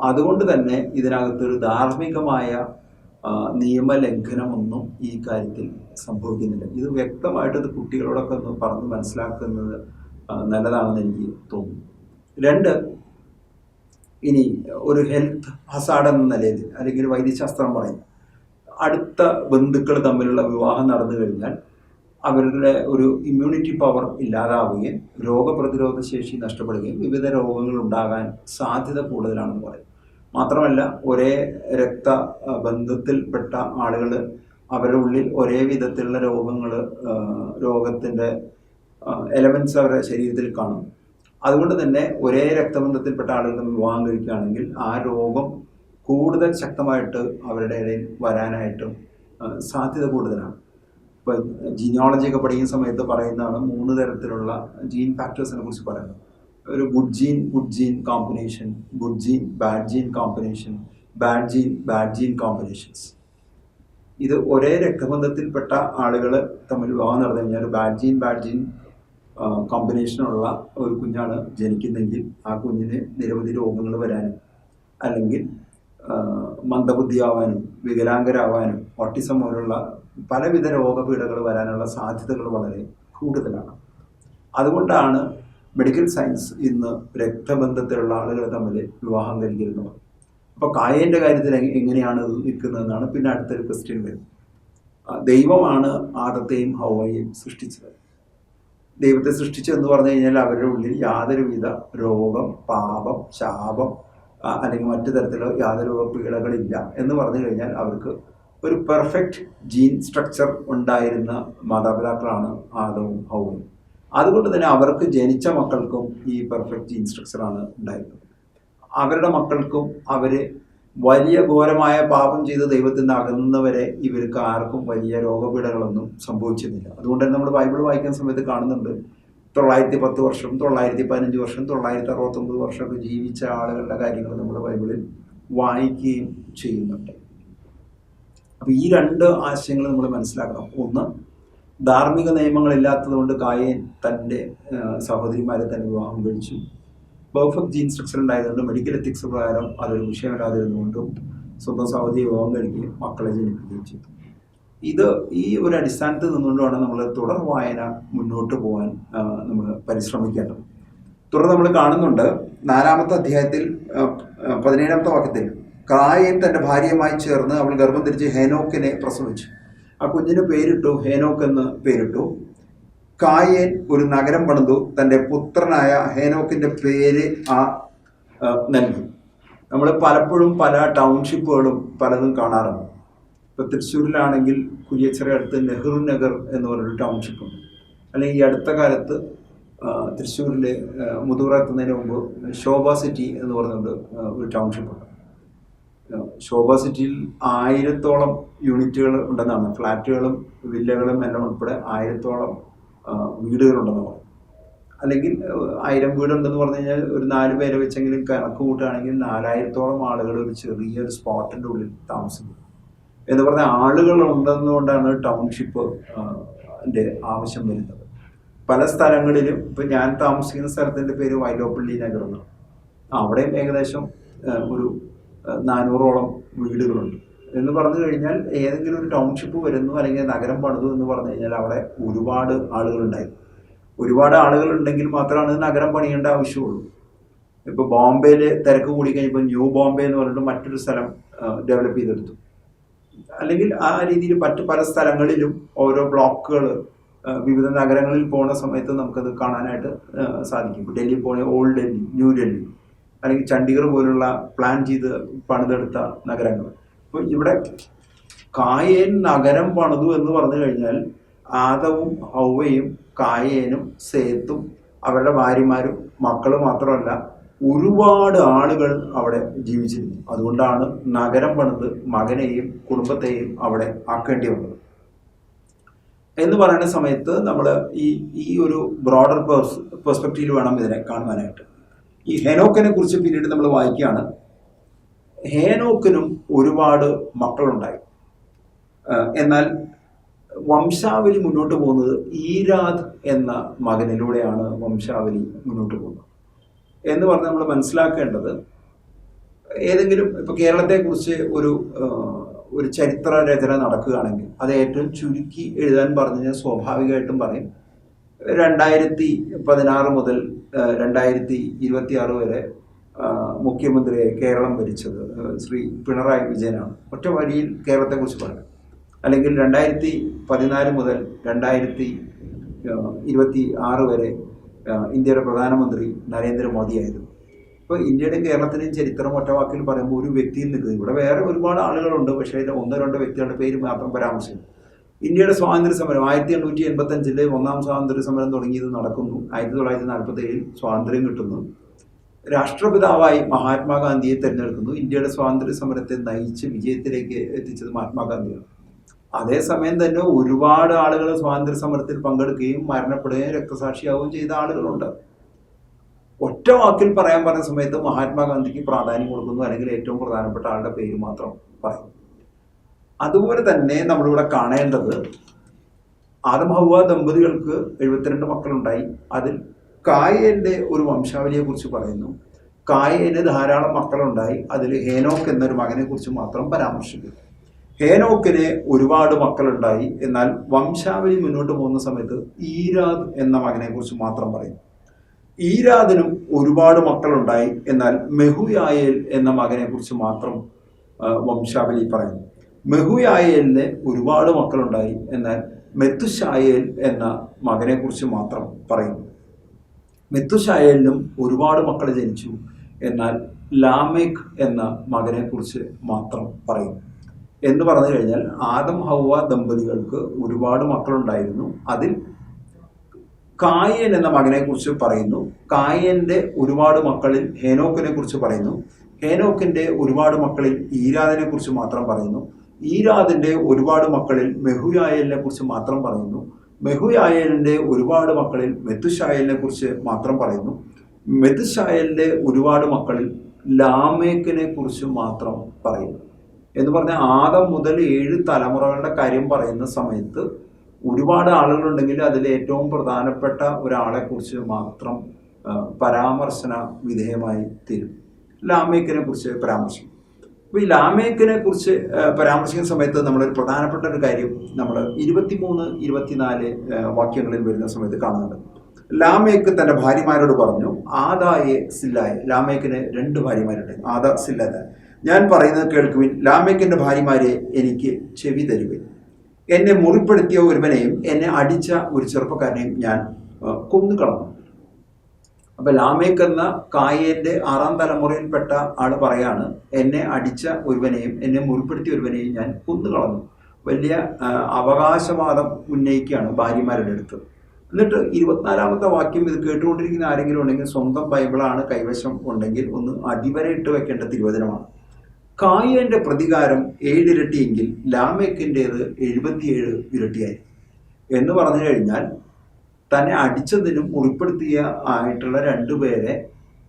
അതുകൊണ്ട് തന്നെ ഇതിനകത്തൊരു ധാർമ്മികമായ നിയമലംഘനമൊന്നും ഈ കാര്യത്തിൽ സംഭവിക്കുന്നില്ല. ഇത് വ്യക്തമായിട്ട് ഇത് കുട്ടികളോടൊക്കെ ഒന്ന് പറഞ്ഞ് മനസ്സിലാക്കുന്നത് നല്ലതാണെന്ന് എനിക്ക് തോന്നുന്നു. രണ്ട് ഇനി ഒരു ഹെൽത്ത് ഹസാഡ് എന്ന നിലയിൽ അല്ലെങ്കിൽ വൈദ്യശാസ്ത്രം പറയും അടുത്ത ബന്ധുക്കൾ തമ്മിലുള്ള വിവാഹം നടന്നു കഴിഞ്ഞാൽ അവരുടെ ഒരു ഇമ്മ്യൂണിറ്റി പവർ ഇല്ലാതാവുകയും രോഗപ്രതിരോധ ശേഷി നഷ്ടപ്പെടുകയും വിവിധ രോഗങ്ങൾ ഉണ്ടാകാൻ സാധ്യത കൂടുതലാണെന്ന് പറയും. മാത്രമല്ല ഒരേ രക്ത ബന്ധത്തിൽപ്പെട്ട ആളുകൾ അവരുടെ ഉള്ളിൽ ഒരേ വിധത്തിലുള്ള രോഗങ്ങൾ രോഗത്തിന്റെ എലമെൻസ് അവരുടെ ശരീരത്തിൽ കാണും അതുകൊണ്ട് തന്നെ ഒരേ രക്തബന്ധത്തിൽപ്പെട്ട ആളുകൾ തമ്മിൽ വിവാഹം കഴിക്കുകയാണെങ്കിൽ ആ രോഗം കൂടുതൽ ശക്തമായിട്ട് അവരുടെ ഇടയിൽ വരാനായിട്ടും സാധ്യത കൂടുതലാണ്. ഇപ്പോൾ ജീനോളജി ഒക്കെ പഠിക്കുന്ന സമയത്ത് പറയുന്നതാണ് മൂന്ന് തരത്തിലുള്ള ജീൻ ഫാക്ടേഴ്സിനെ കുറിച്ച് പറയുന്നത്. ഒരു good gene good gene combination good gene bad gene combination bad gene bad gene combinations ഇത് ഒരേ രക്തബന്ധത്തിൽപ്പെട്ട ആളുകൾ തമ്മിൽ വിവാഹം നടന്നു കഴിഞ്ഞാൽ ബാഡ് ജീൻ ബാഡ് ജീൻ കോമ്പിനേഷനുള്ള ഒരു കുഞ്ഞാണ് ജനിക്കുന്നെങ്കിൽ ആ കുഞ്ഞിന് നിരവധി രോഗങ്ങൾ വരാനും അല്ലെങ്കിൽ മന്ദബുദ്ധിയാവാനും വികലാംഗരാവാനും ഓട്ടിസം പോലുള്ള പലവിധ രോഗപീഠകൾ വരാനുള്ള സാധ്യതകൾ വളരെ കൂടുതലാണ്. അതുകൊണ്ടാണ് മെഡിക്കൽ സയൻസ് ഇന്ന് രക്തബന്ധത്തിലുള്ള ആളുകൾ തമ്മിൽ വിവാഹം കഴിക്കുന്നത് അപ്പോൾ കായേന്റെ കാര്യത്തിൽ എങ്ങനെയാണ് നിൽക്കുന്നതെന്നാണ് പിന്നെ അടുത്തൊരു ക്വസ്റ്റ്യൻ വരുന്നത് ദൈവമാണ് ആദത്തെയും ഹവയെയും സൃഷ്ടിച്ചത്. ദൈവത്തെ സൃഷ്ടിച്ചു എന്ന് പറഞ്ഞു കഴിഞ്ഞാൽ അവരുടെ ഉള്ളിൽ യാതൊരുവിധ രോഗം പാപം ശാപം അല്ലെങ്കിൽ മറ്റു തരത്തിലോ യാതൊരു പീഡകളില്ല എന്ന് പറഞ്ഞു കഴിഞ്ഞാൽ അവർക്ക് ഒരു പെർഫെക്റ്റ് ജീൻ സ്ട്രക്ചർ ഉണ്ടായിരുന്ന മാതാപിതാക്കളാണ് ആദവും ഹൗവും. അതുകൊണ്ട് തന്നെ അവർക്ക് ജനിച്ച മക്കൾക്കും ഈ പെർഫെക്റ്റ് ജീൻ സ്ട്രക്ചറാണ് ഉണ്ടായിരുന്നത്. അവരുടെ മക്കൾക്കും അവർ വലിയ ഘോരമായ പാപം ചെയ്ത് ദൈവത്തിൽ നിന്ന് അകന്നവരെ ഇവർക്ക് ആർക്കും വലിയ രോഗപീഠകളൊന്നും സംഭവിച്ചിരുന്നില്ല. അതുകൊണ്ട് തന്നെ നമ്മൾ ബൈബിൾ വായിക്കുന്ന സമയത്ത് കാണുന്നുണ്ട്. തൊള്ളായിരത്തി പത്ത് വർഷം തൊള്ളായിരത്തി പതിനഞ്ച് വർഷം തൊള്ളായിരത്തി അറുപത്തൊമ്പത് വർഷമൊക്കെ ജീവിച്ച ആളുകളുടെ കാര്യങ്ങൾ നമ്മൾ ബൈബിളിൽ വായിക്കുകയും ചെയ്യുന്നുണ്ട്. അപ്പോൾ ഈ രണ്ട് ആശയങ്ങൾ നമ്മൾ മനസ്സിലാക്കണം. ഒന്ന് ധാർമ്മിക നിയമങ്ങളില്ലാത്തത് കൊണ്ട് കായേൻ തന്റെ സഹോദരിമാരെ തന്നെ വിവാഹം കഴിച്ചു. പെർഫെക്റ്റ് ജീൻ സ്ട്രക്ചർ ഉണ്ടായതുകൊണ്ട് മെഡിക്കൽ എത്തിക്സ് പ്രകാരം അതൊരു വിഷയമില്ലാതിരുന്നുകൊണ്ടും സ്വന്തം സൗദി വിവാഹം കഴിക്കുകയും മക്കളെ ജനിപ്പിക്കുകയും ചെയ്തു. ഇത് ഈ ഒരു അടിസ്ഥാനത്തിൽ നിന്നുകൊണ്ടാണ് നമ്മൾ തുടർ വായന മുന്നോട്ട് പോകാൻ നമ്മൾ പരിശ്രമിക്കേണ്ടത്. തുടർ നമ്മൾ കാണുന്നുണ്ട്. നാലാമത്തെ അധ്യായത്തിൽ പതിനേഴാമത്തെ വാക്യത്തിൽ കായൻ തന്റെ ഭാര്യയുമായി ചേർന്ന് അവൾ ഗർഭം ധരിച്ച് ഹേനോക്കിനെ പ്രസവിച്ചു. ആ കുഞ്ഞിന് പേരിട്ടു ഹേനോക്ക് എന്ന് പേരിട്ടു. കായേൻ ഒരു നഗരം പണിതു. തന്റെ പുത്രനായ ഹേനോക്കിന്റെ പേര് ആ നൽകി. നമ്മൾ പലപ്പോഴും പല ടൗൺഷിപ്പുകളും പലതും കാണാറുണ്ട്. ഇപ്പോൾ തൃശ്ശൂരിലാണെങ്കിൽ കുരിയച്ചിറ അടുത്ത് നെഹ്റു നഗർ എന്ന് പറഞ്ഞൊരു ടൗൺഷിപ്പ് ഉണ്ട് അല്ലെങ്കിൽ ഈ അടുത്ത കാലത്ത് തൃശ്ശൂരിൽ മുതുകുറ എത്തുന്നതിന് മുമ്പ് ശോഭ സിറ്റി എന്ന് പറഞ്ഞുകൊണ്ട് ഒരു ടൗൺഷിപ്പ് ഉണ്ട് ശോഭ സിറ്റിയിൽ ആയിരത്തോളം യൂണിറ്റുകൾ ഉണ്ടെന്നാണ്. ഫ്ലാറ്റുകളും വില്ലകളും എല്ലാം ഉൾപ്പെടെ ആയിരത്തോളം വീടുകളുണ്ടെന്ന് പറയും അല്ലെങ്കിൽ ആയിരം വീടുണ്ടെന്ന് പറഞ്ഞു കഴിഞ്ഞാൽ ഒരു നാല് പേരെ വെച്ചെങ്കിലും കണക്ക് കൂട്ടുകയാണെങ്കിൽ നാലായിരത്തോളം ആളുകൾ ഒരു ചെറിയൊരു സ്പോട്ടിന്റെ ഉള്ളിൽ താമസിക്കും. എന്ന് പറഞ്ഞ ആളുകൾ ഉണ്ടെന്നുകൊണ്ടാണ് ടൗൺഷിപ്പ് എന്റെ ആവശ്യം വരുന്നത്. പല സ്ഥലങ്ങളിലും ഇപ്പം ഞാൻ താമസിക്കുന്ന സ്ഥലത്തിന്റെ പേര് വൈലോപ്പള്ളി നഗർ അവിടെയും ഏകദേശം ഒരു നാനൂറോളം വീടുകളുണ്ട്. എന്ന് പറഞ്ഞു കഴിഞ്ഞാൽ ഏതെങ്കിലും ഒരു ടൗൺഷിപ്പ് വരുന്നു അല്ലെങ്കിൽ നഗരം പണിതു എന്ന് പറഞ്ഞു കഴിഞ്ഞാൽ അവിടെ ഒരുപാട് ആളുകളുണ്ടായിരുന്നു ഒരുപാട് ആളുകളുണ്ടെങ്കിൽ മാത്രമാണ് നഗരം പണിയേണ്ട ആവശ്യമുള്ളൂ. ഇപ്പോൾ ബോംബെയിൽ തിരക്ക് കൂടി കഴിഞ്ഞപ്പോൾ ന്യൂ ബോംബെ എന്ന് പറഞ്ഞിട്ട് മറ്റൊരു സ്ഥലം ഡെവലപ്പ് ചെയ്തെടുത്തു. അല്ലെങ്കിൽ ആ രീതിയിൽ മറ്റു പല സ്ഥലങ്ങളിലും ഓരോ ബ്ലോക്കുകൾ വിവിധ നഗരങ്ങളിൽ പോകുന്ന സമയത്ത് നമുക്കത് കാണാനായിട്ട് സാധിക്കും. ഡൽഹി പോണ ഓൾഡ് ഡൽഹി ന്യൂ ഡൽഹി അല്ലെങ്കിൽ ചണ്ഡീഗഡ് പോലുള്ള പ്ലാൻ ചെയ്ത് പണിതെടുത്ത നഗരങ്ങൾ. അപ്പോൾ ഇവിടെ കായേൻ നഗരം പണിതു എന്ന് പറഞ്ഞു കഴിഞ്ഞാൽ ആദവും ഹൗവയും കായേനും സേത്തും അവരുടെ ഭാര്യമാരും മക്കൾ മാത്രമല്ല ഒരുപാട് ആളുകൾ അവിടെ ജീവിച്ചിരുന്നു. അതുകൊണ്ടാണ് നഗരം പണിത് മകനെയും കുടുംബത്തെയും അവിടെ ആക്കേണ്ടി വന്നത്. എന്ന് പറയുന്ന സമയത്ത് നമ്മൾ ഈ ഈ ഒരു ബ്രോഡർ പെർസ്പെക്റ്റീവ് വേണം ഇതിനെ കാണുവാനായിട്ട്. ഈ ഹെനോക്കിനെ കുറിച്ച് പിന്നീട് നമ്മൾ വായിക്കുകയാണ്. ഹേനോക്കിനും ഒരുപാട് മക്കളുണ്ടായി. എന്നാൽ വംശാവലി മുന്നോട്ട് പോകുന്നത് ഈരാദ് എന്ന മകനിലൂടെയാണ് വംശാവലി മുന്നോട്ട് പോകുന്നത്. എന്ന് പറഞ്ഞ് നമ്മൾ മനസ്സിലാക്കേണ്ടത് ഏതെങ്കിലും ഇപ്പോൾ കേരളത്തെക്കുറിച്ച് ഒരു ഒരു ചരിത്ര രചന നടക്കുകയാണെങ്കിൽ അത് ഏറ്റവും ചുരുക്കി എഴുതാൻ പറഞ്ഞു ഞാൻ സ്വാഭാവികമായിട്ടും പറയും. രണ്ടായിരത്തി പതിനാറ് മുതൽ രണ്ടായിരത്തി ഇരുപത്തി ആറ് വരെ ആ, മുഖ്യമന്ത്രിയെ കേരളം ഭരിച്ചത് ശ്രീ പിണറായി വിജയനാണ്. ഒറ്റ വരിയിൽ കേരളത്തെക്കുറിച്ച് പറയാം. അല്ലെങ്കിൽ രണ്ടായിരത്തി പതിനാല് മുതൽ രണ്ടായിരത്തി ഇരുപത്തി ആറ് വരെ ഇന്ത്യയുടെ പ്രധാനമന്ത്രി നരേന്ദ്രമോദിയായിരുന്നു ഇപ്പോൾ ഇന്ത്യയുടെയും കേരളത്തിന്റെയും ചരിത്രം ഒറ്റ വാക്കിൽ പറയുമ്പോൾ ഒരു വ്യക്തിയിൽ നിൽക്കുന്നത്. ഇവിടെ വേറെ ഒരുപാട് ആളുകളുണ്ട്. പക്ഷേ അതിൽ ഒന്നോ രണ്ടോ വ്യക്തികളുടെ പേര് മാത്രം പരാമർശിക്കും. ഇന്ത്യയുടെ സ്വാതന്ത്ര്യ സമരം ആയിരത്തി എണ്ണൂറ്റി എൺപത്തഞ്ചിലെ ഒന്നാം സ്വാതന്ത്ര്യ സമരം തുടങ്ങിയത് നടക്കുന്നു. ആയിരത്തി തൊള്ളായിരത്തി നാൽപ്പത്തി ഏഴിൽ സ്വാതന്ത്ര്യം കിട്ടുന്നു. രാഷ്ട്രപിതാവായി മഹാത്മാഗാന്ധിയെ തിരഞ്ഞെടുക്കുന്നു. ഇന്ത്യയുടെ സ്വാതന്ത്ര്യ സമരത്തെ നയിച്ച് വിജയത്തിലേക്ക് എത്തിച്ചത് മഹാത്മാഗാന്ധിയാണ്. അതേസമയം തന്നെ ഒരുപാട് ആളുകൾ സ്വാതന്ത്ര്യ സമരത്തിൽ പങ്കെടുക്കുകയും മരണപ്പെടുകയും രക്തസാക്ഷിയാവുകയും ചെയ്ത ആളുകളുണ്ട്. ഒറ്റ വാക്കിൽ പറയാൻ പറഞ്ഞ സമയത്ത് മഹാത്മാഗാന്ധിക്ക് പ്രാധാന്യം കൊടുക്കുന്നു അല്ലെങ്കിൽ ഏറ്റവും പ്രധാനപ്പെട്ട ആളുടെ പേര് മാത്രം പറയും. അതുപോലെ തന്നെ നമ്മളിവിടെ കാണേണ്ടത് ആദം ഹവ ദമ്പതികൾക്ക് എഴുപത്തിരണ്ട് മക്കളുണ്ടായി. അതിൽ കായന്റെ ഒരു വംശാവലിയെ കുറിച്ച് പറയുന്നു. കായന് ധാരാളം മക്കളുണ്ടായി. അതിൽ ഹേനോക്ക് എന്നൊരു മകനെ കുറിച്ച് മാത്രം പരാമർശിക്കുന്നു. ഹേനോക്കിന് ഒരുപാട് മക്കളുണ്ടായി. എന്നാൽ വംശാവലി മുന്നോട്ട് പോകുന്ന സമയത്ത് ഈരാദ് എന്ന മകനെ കുറിച്ച് മാത്രം പറയുന്നു ഈരാദിനും ഒരുപാട് മക്കളുണ്ടായി. എന്നാൽ മെഹുയായേൽ എന്ന മകനെ കുറിച്ച് മാത്രം വംശാവലി പറയുന്നു. മെഹുയായേലിന് ഒരുപാട് മക്കളുണ്ടായി. എന്നാൽ മെത്തുശായേൽ എന്ന മകനെ കുറിച്ച് മാത്രം പറയുന്നു. മെത്തുശായേലിനും ഒരുപാട് മക്കൾ ജനിച്ചു. എന്നാൽ ലാമേക്ക് എന്ന മകനെ കുറിച്ച് മാത്രം പറയും. എന്ന് പറഞ്ഞു കഴിഞ്ഞാൽ ആദം ഹൗവ ദമ്പതികൾക്ക് ഒരുപാട് മക്കളുണ്ടായിരുന്നു. അതിൽ കായൻ എന്ന മകനെ കുറിച്ച് പറയുന്നു. കായന്റെ ഒരുപാട് മക്കളിൽ ഹേനോക്കിനെ കുറിച്ച് പറയുന്നു. ഹേനോക്കിന്റെ ഒരുപാട് മക്കളിൽ ഈരാദിനെ കുറിച്ച് മാത്രം പറയുന്നു. ഈരാദിന്റെ ഒരുപാട് മക്കളിൽ മെഹുയായലിനെ കുറിച്ച് മാത്രം പറയുന്നു. മെഹുയായലിന്റെ ഒരുപാട് മക്കളിൽ മെത്തുഷായലിനെ കുറിച്ച് മാത്രം പറയുന്നു. മെത്തുഷായലിന്റെ ഒരുപാട് മക്കളിൽ ലാമേക്കിനെ കുറിച്ച് മാത്രം പറയുന്നു. എന്ന് പറഞ്ഞാൽ ആദം മുതൽ ഏഴ് തലമുറകളുടെ കാര്യം പറയുന്ന സമയത്ത് ഒരുപാട് ആളുകളുണ്ടെങ്കിൽ അതിൽ ഏറ്റവും പ്രധാനപ്പെട്ട ഒരാളെ കുറിച്ച് മാത്രം പരാമർശന വിധേയമായി തീരും. ലാമേക്കിനെ കുറിച്ച് പരാമർശിക്കും. അപ്പോൾ ഈ ലാമേക്കിനെ കുറിച്ച് പരാമർശിക്കുന്ന സമയത്ത് നമ്മളൊരു പ്രധാനപ്പെട്ട ഒരു കാര്യം നമ്മൾ ഇരുപത്തിമൂന്ന് ഇരുപത്തിനാല് വാക്യങ്ങളിൽ വരുന്ന സമയത്ത് കാണുന്നുണ്ട്. ലാമേക്ക് തന്റെ ഭാര്യമാരോട് പറഞ്ഞു ആദായെ സില്ലായെ. ലാമേക്കിന് രണ്ട് ഭാര്യമാരുണ്ട്. ആദ സില്ലായ ഞാൻ പറയുന്നത് കേൾക്കുവിൻ ലാമേക്കിന്റെ ഭാര്യമാരെ എനിക്ക് ചെവി തരുവിൻ. എന്നെ മുറിപ്പെടുത്തിയ ഒരുവനെയും എന്നെ അടിച്ച ഒരു ചെറുപ്പക്കാരനെയും ഞാൻ കൊന്നു കൊന്നുകളഞ്ഞു. അപ്പൊ ലാമേക്ക് എന്ന കായേന്റെ ആറാം തലമുറയിൽപ്പെട്ട ആൾ പറയാണ് എന്നെ അടിച്ച ഒരുവനെയും എന്നെ മുറിപ്പെടുത്തിയ ഒരുവനെയും ഞാൻ കൊന്നുകളഞ്ഞു. വലിയ അവകാശവാദം ഉന്നയിക്കുകയാണ് ഭാര്യമാരുടെ അടുത്ത്. എന്നിട്ട് ഇരുപത്തിനാലാമത്തെ വാക്യം ഇത് കേട്ടുകൊണ്ടിരിക്കുന്ന ആരെങ്കിലും ഉണ്ടെങ്കിൽ സ്വന്തം ബൈബിളാണ് കൈവശം ഉണ്ടെങ്കിൽ ഒന്ന് അടിവരയിട്ട് വെക്കേണ്ട തിരുവചനമാണ്. കായന്റെ പ്രതികാരം ഏഴിരട്ടിയെങ്കിൽ ലാമേക്കിന്റെത് എഴുപത്തിയേഴ് ഇരട്ടിയായി. എന്ന് പറഞ്ഞു കഴിഞ്ഞാൽ തന്നെ അടിച്ചതിനും മുറിപ്പെടുത്തിയ ആയിട്ടുള്ള രണ്ടുപേരെ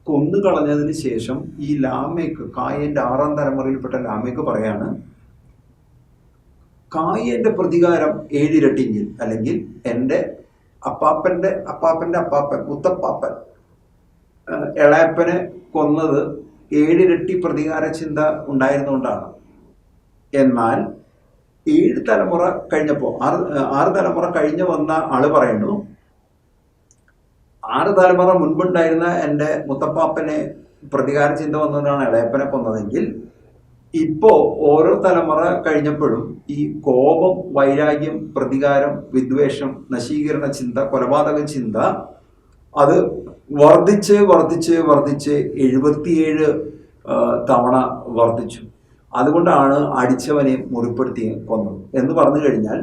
കൊന്നു കളഞ്ഞതിന് ശേഷം ഈ ലാമേക്ക് കായന്റെ ആറാം തലമുറയിൽപ്പെട്ട ലാമേക്ക് പറയാണ് കായന്റെ പ്രതികാരം ഏഴിരട്ടിങ്കിൽ അല്ലെങ്കിൽ എന്റെ അപ്പാപ്പന്റെ അപ്പാപ്പന്റെ അപ്പാപ്പൻ മുത്തപ്പാപ്പൻ ഇളയപ്പനെ കൊന്നത് ഏഴിരട്ടി പ്രതികാര ചിന്ത ഉണ്ടായിരുന്നുകൊണ്ടാണ് എന്നാൽ ഏഴ് തലമുറ കഴിഞ്ഞപ്പോൾ ആറ് ആറ് തലമുറ കഴിഞ്ഞ് വന്ന ആൾ പറയുന്നു ആറ് തലമുറ മുൻപുണ്ടായിരുന്ന എന്റെ മുത്തപ്പാപ്പനെ പ്രതികാര ചിന്ത വന്നുകൊണ്ടാണ് ഇളയപ്പനെ കൊന്നതെങ്കിൽ ഇപ്പോ ഓരോ തലമുറ കഴിഞ്ഞപ്പോഴും ഈ കോപം വൈരാഗ്യം പ്രതികാരം വിദ്വേഷം നശീകരണ ചിന്ത കൊലപാതക ചിന്ത അത് വർദ്ധിച്ച് വർദ്ധിച്ച് വർദ്ധിച്ച് എഴുപത്തിയേഴ് തവണ വർദ്ധിച്ചു. അതുകൊണ്ടാണ് അടിച്ചവനെ മുറിപ്പെടുത്തി കൊന്നത്. എന്ന് പറഞ്ഞു കഴിഞ്ഞാൽ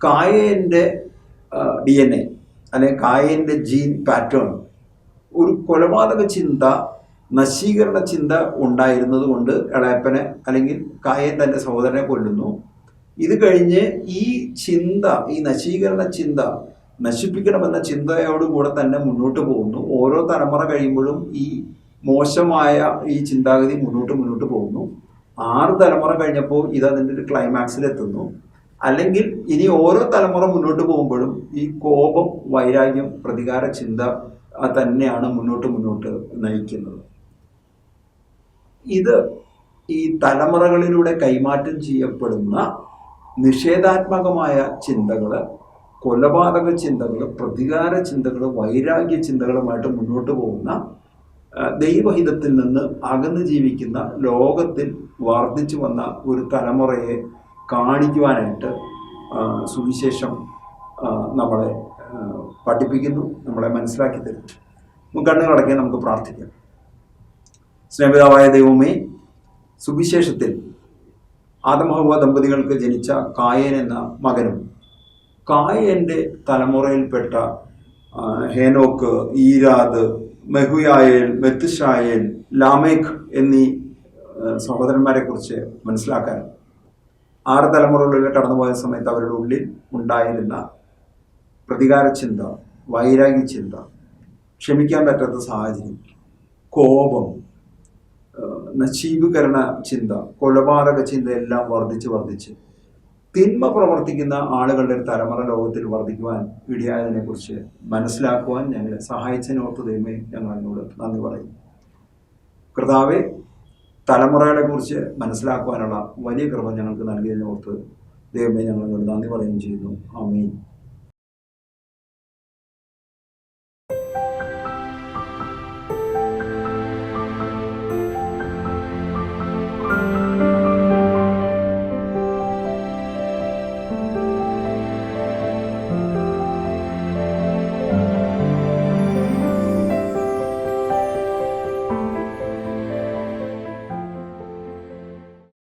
കായന്റെ ഡി എൻ എ അല്ലെങ്കിൽ കായന്റെ ജീൻ പാറ്റേൺ ഒരു കൊലപാതക ചിന്ത നശീകരണ ചിന്ത ഉണ്ടായിരുന്നത് കൊണ്ട് അല്ലെങ്കിൽ കായൻ തന്റെ സഹോദരനെ കൊല്ലുന്നു. ഇത് കഴിഞ്ഞ് ഈ ചിന്ത ഈ നശീകരണ ചിന്ത നശിപ്പിക്കണമെന്ന ചിന്തയോടുകൂടെ തന്നെ മുന്നോട്ട് പോകുന്നു. ഓരോ തലമുറ കഴിയുമ്പോഴും ഈ മോശമായ ഈ ചിന്താഗതി മുന്നോട്ട് മുന്നോട്ട് പോകുന്നു. ആറ് തലമുറ കഴിഞ്ഞപ്പോൾ ഇത് അതിന്റെ ഒരു ക്ലൈമാക്സിൽ എത്തുന്നു. അല്ലെങ്കിൽ ഇനി ഓരോ തലമുറ മുന്നോട്ട് പോകുമ്പോഴും ഈ കോപം വൈരാഗ്യം പ്രതികാര ചിന്ത തന്നെയാണ് മുന്നോട്ട് മുന്നോട്ട് നയിക്കുന്നത്. ഇത് ഈ തലമുറകളിലൂടെ കൈമാറ്റം ചെയ്യപ്പെടുന്ന നിഷേധാത്മകമായ ചിന്തകൾ കൊലപാതക ചിന്തകൾ പ്രതികാര ചിന്തകൾ വൈരാഗ്യ ചിന്തകളുമായിട്ട് മുന്നോട്ട് പോകുന്ന ദൈവഹിതത്തിൽ നിന്ന് അകന്നു ജീവിക്കുന്ന ലോകത്തിൽ വർദ്ധിച്ചു വന്ന ഒരു തലമുറയെ കാണിക്കുവാനായിട്ട് സുവിശേഷം നമ്മളെ പഠിപ്പിക്കുന്നു നമ്മളെ മനസ്സിലാക്കി തരുന്നു കണ്ണുകളടക്കി നമുക്ക് പ്രാർത്ഥിക്കാം. സ്നേഹിതാവായ ദൈവമേ സുവിശേഷത്തിൽ ആദമഹവ ദമ്പതികൾക്ക് ജനിച്ച കായൻ എന്ന മകനും കായന്റെ തലമുറയിൽപ്പെട്ട ഹേനോക്ക് ഈരാദ് മെഹുയായേൽ മെത്തുഷായേൽ ലാമേഖ് എന്നീ സഹോദരന്മാരെക്കുറിച്ച് സഹോദരന്മാരെ കുറിച്ച് മനസ്സിലാക്കാൻ ആറ് കടന്നു കടന്നുപോയ സമയത്ത് അവരുടെ ഉള്ളിൽ ഉണ്ടായിരുന്ന പ്രതികാര ചിന്ത വൈരാഗ്യ ചിന്ത ക്ഷമിക്കാൻ പറ്റാത്ത സാഹചര്യം കോപം നശീകരണ ചിന്ത കൊലപാതക ചിന്ത എല്ലാം വർദ്ധിച്ച് വർദ്ധിച്ച് തിന്മ പ്രവർത്തിക്കുന്ന ആളുകളുടെ ഒരു തലമുറ ലോകത്തിൽ വർദ്ധിക്കുവാൻ ഇടയായതിനെ കുറിച്ച് മനസ്സിലാക്കുവാൻ ഞങ്ങളെ സഹായിച്ചതിനോർത്ത് ദൈവമേ ഞങ്ങൾ അതിനോട് നന്ദി പറയും കർത്താവെ തലമുറകളെ കുറിച്ച് മനസ്സിലാക്കുവാനുള്ള വലിയ കൃപ ഞങ്ങൾക്ക് നൽകിയതിനോർത്ത് ദൈവമേ ഞങ്ങൾ നന്ദി പറയുകയും ചെയ്യുന്നു. ആമീൻ.